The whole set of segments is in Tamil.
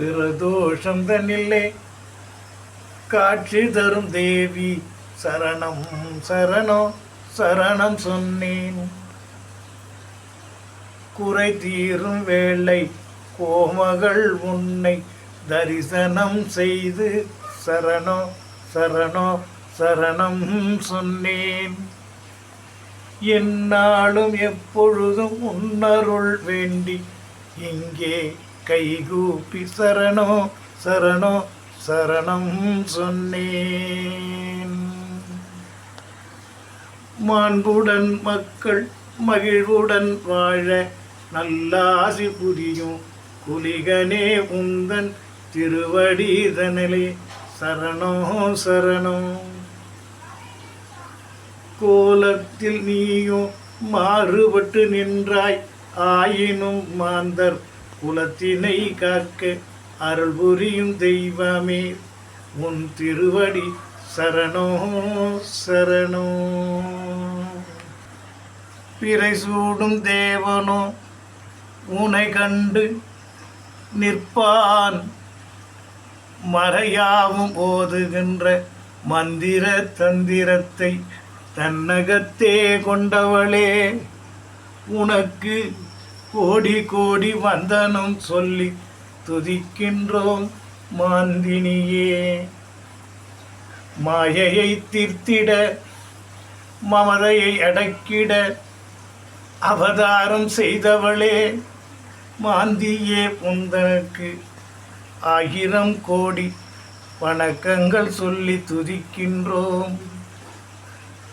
பிரதோஷம் தன்னில்லை காட்சி தரும் தேவி சரணம் சரணம் சரணம் சொன்னேன். குறை தீரும் வேளை கோமகள் உன்னை தரிசனம் செய்து சரணோ சரணோ சரணம் சொன்னேன். என்னாலும் எப்பொழுதும் உன்னருள் வேண்டி இங்கே கைகூப்பி சரணோ சரணோ சரணம் சொன்னேன். மாண்புடன் மக்கள் மகிழ்வுடன் வாழ நல்லாசி புரியும் குலிகனே உந்தன் திருவடிதனலே சரணோ சரணோ. கோலத்தில் நீயும் மாறுபட்டு நின்றாய் ஆயினும் மாந்தர் குலத்தினை காக்க அருள் புரியும் தெய்வமே உன் திருவடி சரணோ சரணோ. பிறை சூடும் தேவனோ உனை கண்டு நிற்பான். மறையாவும் ஓதுகின்ற மந்திர தந்திரத்தை தன்னகத்தே கொண்டவளே உனக்கு கோடி கோடி வந்தனம் சொல்லி துதிக்கின்றோம் மாந்தினியே. மாயையை தீர்த்திட மமதையை அடக்கிட அவதாரம் செய்தவளே மாந்தியே உந்தனுக்கு ஆயிரம் கோடி வணக்கங்கள் சொல்லி துதிக்கின்றோம்.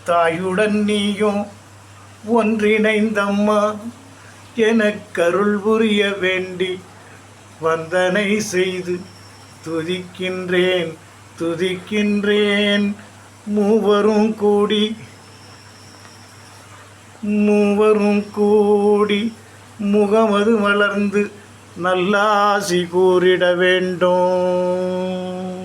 தாயுடன் நீயும் ஒன்றிணைந்தம்மா. எனக் கருள் புரிய வேண்டி வந்தனை செய்து துதிக்கின்றேன் துதிக்கின்றேன். மூவரும் கூடி மூவரும் கூடி முகமது மலர்ந்து நல்லாசி கூறிட வேண்டும்.